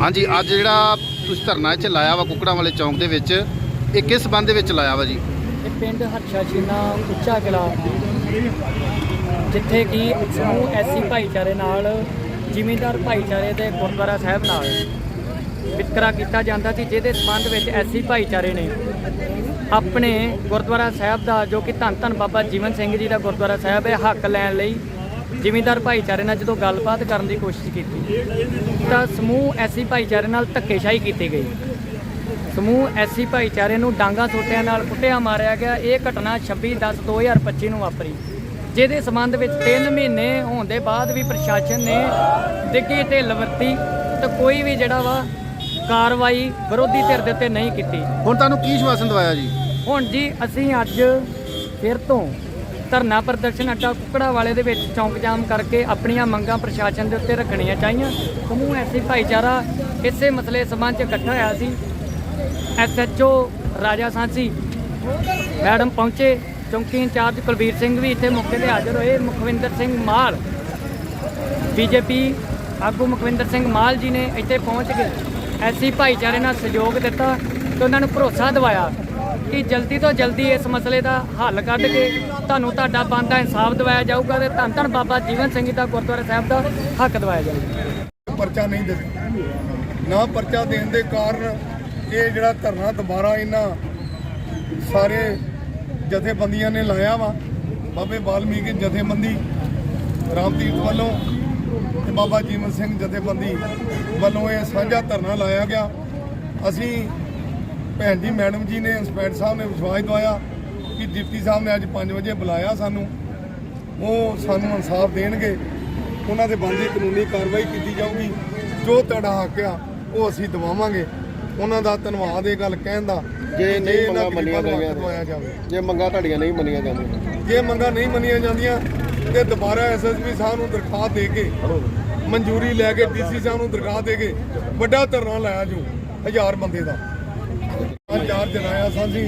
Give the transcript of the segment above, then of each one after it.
ਹਾਂਜੀ, ਅੱਜ ਜਿਹੜਾ ਤੁਸੀਂ ਧਰਨਾ ਇੱਥੇ ਲਾਇਆ ਵਾ ਕੁਕੜਾਂ ਵਾਲੇ ਚੌਂਕ ਦੇ ਵਿੱਚ, ਇਹ ਕਿਸ ਸੰਬੰਧ ਦੇ ਵਿੱਚ ਲਾਇਆ ਵਾ ਜੀ? ਇਹ ਪਿੰਡ ਹਰਸ਼ਾ ਸ਼ੀਨਾ ਉੱਚਾ ਕਿਲਾ ਜਿੱਥੇ ਕਿ ਸਮੂਹ ਐਸੀ ਭਾਈਚਾਰੇ ਨਾਲ, ਜ਼ਿਮੀਂਦਾਰ ਭਾਈਚਾਰੇ ਦੇ ਗੁਰਦੁਆਰਾ ਸਾਹਿਬ ਨਾਲ ਵਿਤਕਰਾ ਕੀਤਾ ਜਾਂਦਾ ਸੀ, ਜਿਹਦੇ ਸੰਬੰਧ ਵਿੱਚ ਐਸੀ ਭਾਈਚਾਰੇ ਨੇ। ਆਪਣੇ ਗੁਰਦੁਆਰਾ ਸਾਹਿਬ ਦਾ, ਜੋ ਕਿ ਧੰਨ ਧੰਨ ਬਾਬਾ ਜੀਵਨ ਸਿੰਘ ਜੀ ਦਾ ਗੁਰਦੁਆਰਾ ਸਾਹਿਬ ਹੈ, ਹੱਕ ਲੈਣ ਲਈ ਜ਼ਿਮੀਂਦਾਰ ਭਾਈਚਾਰੇ ਨਾਲ ਜਦੋਂ ਗੱਲਬਾਤ ਕਰਨ ਦੀ ਕੋਸ਼ਿਸ਼ ਕੀਤੀ ਤਾਂ ਸਮੂਹ ਐਸੀ ਭਾਈਚਾਰੇ ਨਾਲ ਧੱਕੇਸ਼ਾਹੀ ਕੀਤੀ ਗਈ। ਸਮੂਹ ਐਸੀ ਭਾਈਚਾਰੇ ਨੂੰ ਡਾਂਗਾ ਸੋਟਿਆਂ ਨਾਲ ਕੁੱਟਿਆ ਮਾਰਿਆ ਗਿਆ। ਇਹ ਘਟਨਾ 26/10/2025 ਨੂੰ ਵਾਪਰੀ ਜਿਹਦੇ ਸੰਬੰਧ ਵਿੱਚ 3 ਮਹੀਨੇ ਹੋਣ ਦੇ ਬਾਅਦ ਵੀ ਪ੍ਰਸ਼ਾਸਨ ਨੇ ਦਿੱਗੀ ਢਿੱਲ ਵਰਤੀ ਤਾਂ ਕੋਈ ਵੀ ਜਿਹੜਾ ਵਾ ਕਾਰਵਾਈ ਵਿਰੋਧੀ ਧਿਰ ਦੇ ਉੱਤੇ ਨਹੀਂ ਕੀਤੀ। ਹੁਣ ਤੁਹਾਨੂੰ ਕੀ ਸ਼ਵਾਸਨ ਦਵਾਇਆ ਜੀ? ਹੁਣ ਜੀ ਅਸੀਂ ਅੱਜ ਫਿਰ ਤੋਂ ਧਰਨਾ ਪ੍ਰਦਰਸ਼ਨ ਅੱਡਾ ਕੁਕੜਾ ਵਾਲੇ ਦੇ ਵਿੱਚ ਚੌਂਕ ਜਾਮ ਕਰਕੇ ਆਪਣੀਆਂ ਮੰਗਾਂ ਪ੍ਰਸ਼ਾਸਨ ਦੇ ਉੱਤੇ ਰੱਖਣੀਆਂ ਚਾਹੀਆਂ। ਸਮੂਹ ਐਸੀ ਭਾਈਚਾਰਾ ਇਸੇ ਮਸਲੇ ਸੰਬੰਧ 'ਚ ਇਕੱਠਾ ਹੋਇਆ ਸੀ। ਐਸਐਚਓ ਰਾਜਾ ਸਾਂਸੀ, ਮੈਡਮ ਪਹੁੰਚੇ। ਚੌਂਕੀ ਇੰਚਾਰਜ ਕੁਲਬੀਰ ਸਿੰਘ ਵੀ ਇੱਥੇ ਮੌਕੇ ਤੇ ਹਾਜ਼ਰ ਹੋਏ। ਮੁਖਵਿੰਦਰ ਸਿੰਘ ਮਾਲ, ਬੀਜੇਪੀ ਆਗੂ ਮੁਖਵਿੰਦਰ ਸਿੰਘ ਮਾਲ ਜੀ ਨੇ ਇੱਥੇ ਪਹੁੰਚ ਕੇ ਐਸੀ ਭਾਈਚਾਰੇ ਨਾਲ ਸਹਿਯੋਗ ਦਿੱਤਾ ਤੇ ਉਹਨਾਂ ਨੂੰ ਭਰੋਸਾ ਦਿਵਾਇਆ। ਕਿ ਜਲਦੀ ਤੋਂ ਜਲਦੀ ਇਸ ਮਸਲੇ ਦਾ ਹੱਲ ਕੱਢ ਕੇ ਤੁਹਾਨੂੰ ਤੁਹਾਡਾ ਬਣਦਾ ਇਨਸਾਫ ਦਿਵਾਇਆ ਜਾਊਗਾ ਤੇ ਧੰਨ ਧੰਨ ਬਾਬਾ ਜੀਵਨ ਸਿੰਘ ਜੀ ਦਾ ਗੁਰਦੁਆਰਾ ਸਾਹਿਬ ਦਾ ਹੱਕ ਦਿਵਾਇਆ ਜਾਊਗਾ। ਪਰਚਾ ਨਹੀਂ ਦਿੱਤਾ ਨਾ ਪਰਚਾ ਦੇਣ ਦੇ ਕਾਰਨ ਇਹ ਜਿਹੜਾ ਧਰਨਾ ਦੁਬਾਰਾ ਇਹਨਾਂ ਸਾਰੇ ਜਥੇਬੰਦੀਆਂ ਨੇ ਲਾਇਆ ਵਾ, ਬਾਬੇ ਬਾਲਮੀਕ ਜਥੇਬੰਦੀ, ਰਾਮਦੀਪ ਵੱਲੋਂ ਤੇ ਬਾਬਾ ਜੀਵਨ ਸਿੰਘ ਜਥੇਬੰਦੀ ਵੱਲੋਂ ਇਹ ਸਾਂਝਾ ਧਰਨਾ ਲਾਇਆ ਗਿਆ। ਅਸੀਂ ਭੈਣ ਜੀ ਮੈਡਮ ਜੀ ਨੇ ਇੰਸਪੈਕਟਰ ਸਾਹਿਬ ਨੇ ਵਿਸ਼ਵਾਸ ਦਵਾਇਆ ਕਿ ਡਿਪਟੀ ਸਾਹਿਬ ਨੇ ਅੱਜ 5 ਵਜੇ ਬੁਲਾਇਆ ਸਾਨੂੰ। ਉਹ ਸਾਨੂੰ ਇਨਸਾਫ ਦੇਣਗੇ। ਉਹਨਾਂ ਦੇ ਬੰਦੀ ਕਾਨੂੰਨੀ ਕਾਰਵਾਈ ਕੀਤੀ ਜਾਊਗੀ। ਜੋ ਤੁਹਾਡਾ ਹੱਕ ਆ ਉਹ ਅਸੀਂ ਦਵਾਵਾਂਗੇ। ਉਹਨਾਂ ਦਾ ਧੰਨਵਾਦ ਇਹ ਗੱਲ ਕਹਿਣ ਦਾ। ਜੇ ਨਹੀਂ ਮੰਗਾਂ ਮੰਨੀਆਂ ਜਾਵੇ। ਜੇ ਮੰਗਾਂ ਤੁਹਾਡੀਆਂ ਨਹੀਂ ਮੰਨੀਆਂ ਜਾਂਦੀਆਂ। ਜੇ ਮੰਗਾਂ ਨਹੀਂ ਮੰਨੀਆਂ ਜਾਂਦੀਆਂ ਤੇ ਦੁਬਾਰਾ ਐਸਐਸਪੀ ਸਾਹਿਬ ਨੂੰ ਦਰਖਾਸਤ ਦੇ ਕੇ ਮਨਜ਼ੂਰੀ ਲੈ ਕੇ ਡੀਸੀ ਸਾਹਿਬ ਨੂੰ ਦਰਖਾਸਤ ਦੇ ਕੇ ਵੱਡਾ ਧਰਨਾ ਲਾਇਆ ਜੂ ਹਜ਼ਾਰ ਬੰਦੇ ਦਾ। ਹਜ਼ਾਰ ਜਨਾਇਆ ਸਾਂਝੀ।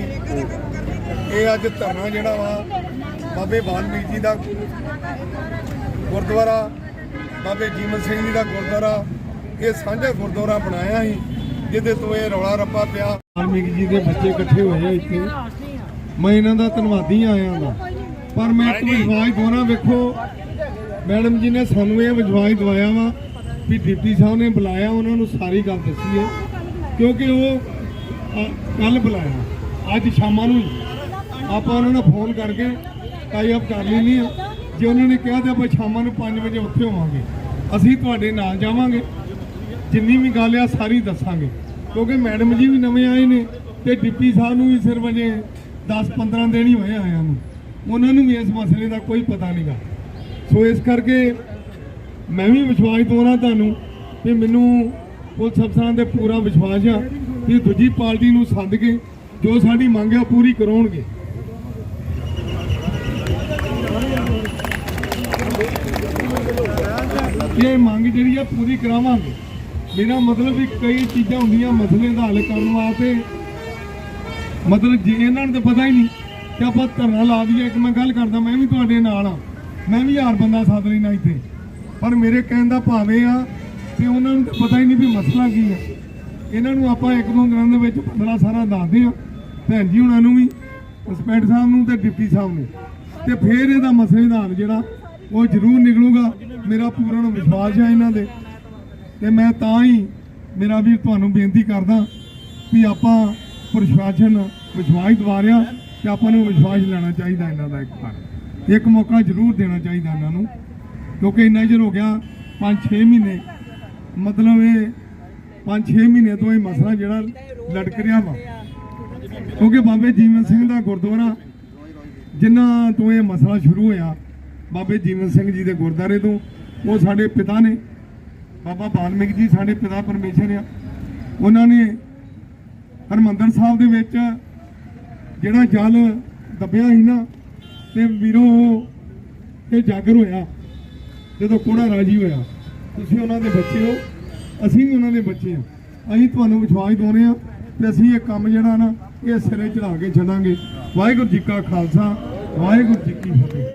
ਇਹ ਅੱਜ ਧਰਨਾ ਜਿਹੜਾ ਵਾ ਬਾਬੇ ਵਾਲਮੀਕ ਜੀ ਦਾ ਗੁਰਦੁਆਰਾ ਬਾਬੇ ਜੀਵਨ ਸਿੰਘ ਜੀ ਦਾ ਗੁਰਦੁਆਰਾ ਇਹ ਸਾਂਝਾ ਗੁਰਦੁਆਰਾ ਬਣਾਇਆ ਸੀ ਜਿਹਦੇ ਤੋਂ ਇਹ ਰੌਲਾ ਰੱਪਾ ਪਿਆ। ਵਾਲਮੀਕ ਜੀ ਦੇ ਬੱਚੇ ਇਕੱਠੇ ਹੋਏ ਆ ਇੱਥੇ। ਮੈਂ ਇਹਨਾਂ ਦਾ ਧੰਨਵਾਦੀ ਆਇਆ ਦਾ। ਪਰ ਮੈਂ ਇੱਕ ਵਿਸ਼ਵਾਸ ਦਵਾਉਣਾ ਵੇਖੋ ਮੈਡਮ ਜੀ ਨੇ ਸਾਨੂੰ ਇਹ ਵਿਸ਼ਵਾਸ ਦਵਾਇਆ ਵਾ ਵੀ ਡਿਪਟੀ ਸਾਹਿਬ ਨੇ ਬੁਲਾਇਆ ਉਹਨਾਂ ਨੂੰ ਸਾਰੀ ਗੱਲ ਦੱਸੀ ਹੈ। ਕਿਉਂਕਿ ਉਹ ਕੱਲ ਬੁਲਾਇਆ। ਅੱਜ ਸ਼ਾਮਾਂ ਨੂੰ ਹੀ ਆਪਾਂ ਉਹਨਾਂ ਨੂੰ ਫੋਨ ਕਰਕੇ ਟਾਈ ਅਪ ਕਰ ਲੈਣੀ ਆ ਜੇ ਉਹਨਾਂ ਨੇ ਕਿਹਾ ਤੇ ਆਪਾਂ ਸ਼ਾਮਾਂ ਨੂੰ 5 ਵਜੇ ਉੱਥੇ ਹੋਵਾਂਗੇ। ਅਸੀਂ ਤੁਹਾਡੇ ਨਾਲ ਜਾਵਾਂਗੇ। ਜਿੰਨੀ ਵੀ ਗੱਲ ਆ, ਸਾਰੀ ਦੱਸਾਂਗੇ। ਕਿਉਂਕਿ ਮੈਡਮ ਜੀ ਵੀ ਨਵੇਂ ਆਏ ਨੇ ਤੇ ਡਿਪਟੀ ਸਾਹਿਬ ਨੂੰ ਵੀ ਸਿਰਫ ਅਜੇ 10-15 ਦਿਨ ਹੀ ਹੋਏ ਆਇਆਂ ਨੂੰ। ਉਹਨਾਂ ਨੂੰ ਵੀ ਇਸ ਮਸਲੇ ਦਾ ਕੋਈ ਪਤਾ ਨਹੀਂਗਾ ਸੋ ਇਸ ਕਰਕੇ ਮੈਂ ਵੀ ਵਿਸ਼ਵਾਸ ਦਵਾਉਣਾ ਤੁਹਾਨੂੰ ਕਿ ਮੈਨੂੰ ਪੁਲਿਸ ਅਫਸਰਾਂ ਤੇ ਪੂਰਾ ਵਿਸ਼ਵਾਸ ਆ। ਕਿ ਦੂਜੀ ਪਾਰਟੀ ਨੂੰ ਸੱਦ ਕੇ ਜੋ ਸਾਡੀ ਮੰਗ ਆ ਪੂਰੀ ਕਰਾਉਣਗੇ। ਇਹ ਮੰਗ ਜਿਹੜੀ ਆ ਪੂਰੀ ਕਰਾਵਾਂਗੇ। ਮੇਰਾ ਮਤਲਬ ਵੀ ਕਈ ਚੀਜ਼ਾਂ ਹੁੰਦੀਆਂ ਮਸਲੇ ਦਾ ਹੱਲ ਕਰਨ ਵਾਸਤੇ। ਮਤਲਬ ਜੇ ਇਹਨਾਂ ਨੂੰ ਤਾਂ ਪਤਾ ਹੀ ਨਹੀਂ ਕਿ ਆਪਾਂ ਧਰਨਾ ਲਾ ਦਈਏ। ਇੱਕ ਮੈਂ ਗੱਲ ਕਰਦਾ, ਮੈਂ ਵੀ ਤੁਹਾਡੇ ਨਾਲ ਆ ਮੈਂ ਵੀ ਹਜ਼ਾਰ ਬੰਦਾ ਸੱਦ ਲੈਣਾ ਇੱਥੇ। ਪਰ ਮੇਰੇ ਕਹਿਣ ਦਾ ਭਾਵੇਂ ਆ ਕਿ ਉਹਨਾਂ ਨੂੰ ਤਾਂ ਪਤਾ ਹੀ ਨਹੀਂ ਵੀ ਮਸਲਾ ਕੀ ਆ। ਇਹਨਾਂ ਨੂੰ ਆਪਾਂ ਇੱਕ ਦੋ ਦਿਨਾਂ ਦੇ ਵਿੱਚ ਪੰਦਰਾ ਸਾਰਾ ਦੱਸਦੇ ਆ ਭੈਣ ਜੀ ਉਹਨਾਂ ਨੂੰ ਵੀ ਇੰਸਪੈਕਟਰ ਸਾਹਿਬ ਨੂੰ ਤੇ ਡਿਪਟੀ ਸਾਹਿਬ ਨੂੰ। ਤੇ ਫਿਰ ਇਹਦਾ ਮਸਲੇ ਦਾ ਹੱਲ ਜਿਹੜਾ, ਉਹ ਜ਼ਰੂਰ ਨਿਕਲੂਗਾ। ਮੇਰਾ ਪੂਰਨ ਵਿਸ਼ਵਾਸ ਹੈ ਇਹਨਾਂ ਦੇ ਤੇ ਮੈਂ ਤਾਂ ਹੀ ਮੇਰਾ ਵੀਰ ਤੁਹਾਨੂੰ ਬੇਨਤੀ ਕਰਦਾ ਵੀ ਆਪਾਂ ਪ੍ਰਸ਼ਾਸਨ ਵਿਸ਼ਵਾਸ ਦਵਾ ਰਿਹਾ ਤੇ ਆਪਾਂ ਨੂੰ ਵਿਸ਼ਵਾਸ ਲੈਣਾ ਚਾਹੀਦਾ ਇਹਨਾਂ ਦਾ ਇੱਕ ਵਾਰ। ਇੱਕ ਮੌਕਾ ਜ਼ਰੂਰ ਦੇਣਾ ਚਾਹੀਦਾ ਇਹਨਾਂ ਨੂੰ। ਕਿਉਂਕਿ ਇੰਨਾ ਚਿਰ ਹੋ ਗਿਆ 5-6 ਮਹੀਨੇ, ਮਤਲਬ ਇਹ 5-6 ਮਹੀਨੇ ਤੋਂ ਇਹ ਮਸਲਾ ਜਿਹੜਾ ਲਟਕ ਰਿਹਾ ਵਾ। ਕਿਉਂਕਿ ਬਾਬੇ ਜੀਵਨ ਸਿੰਘ ਦਾ ਗੁਰਦੁਆਰਾ, ਜਿਨ੍ਹਾਂ ਤੋਂ ਇਹ ਮਸਲਾ ਸ਼ੁਰੂ ਹੋਇਆ, ਬਾਬੇ ਜੀਵਨ ਸਿੰਘ ਜੀ ਦੇ ਗੁਰਦੁਆਰੇ ਤੋਂ, ਉਹ ਸਾਡੇ ਪਿਤਾ ਨੇ, ਬਾਬਾ ਬਾਲਮਿਕ ਜੀ ਸਾਡੇ ਪਿਤਾ ਪਰਮੇਸ਼ਰ ਆ। ਉਹਨਾਂ ਨੇ ਹਰਮੰਦਰ ਸਾਹਿਬ ਦੇ ਵਿੱਚ ਜਿਹੜਾ ਜਲ ਦੱਬਿਆ ਸੀ ਨਾ, ਤੇ ਵੀਰੋ ਇਹ ਜਾਗਰ ਹੋਇਆ, ਜਦੋਂ ਕੋੜਾ ਰਾਜੀ ਹੋਇਆ। ਤੁਸੀਂ ਉਹਨਾਂ ਦੇ ਬੱਚੇ ਹੋ। ਅਸੀਂ ਵੀ ਉਹਨਾਂ ਦੇ ਬੱਚੇ ਆ ਅਸੀਂ ਤੁਹਾਨੂੰ ਵਿਸ਼ਵਾਸ ਦਿਵਾਉਂਦੇ ਆ ਤੇ ਅਸੀਂ ਇਹ ਕੰਮ ਜਿਹੜਾ ਨਾ, ਇਹ ਸਿਰੇ ਚੜਾ ਕੇ ਛੱਡਾਂਗੇ। ਵਾਹਿਗੁਰੂ ਜੀ ਕਾ ਖਾਲਸਾ, ਵਾਹਿਗੁਰੂ ਜੀ ਕੀ ਫਤਿਹ।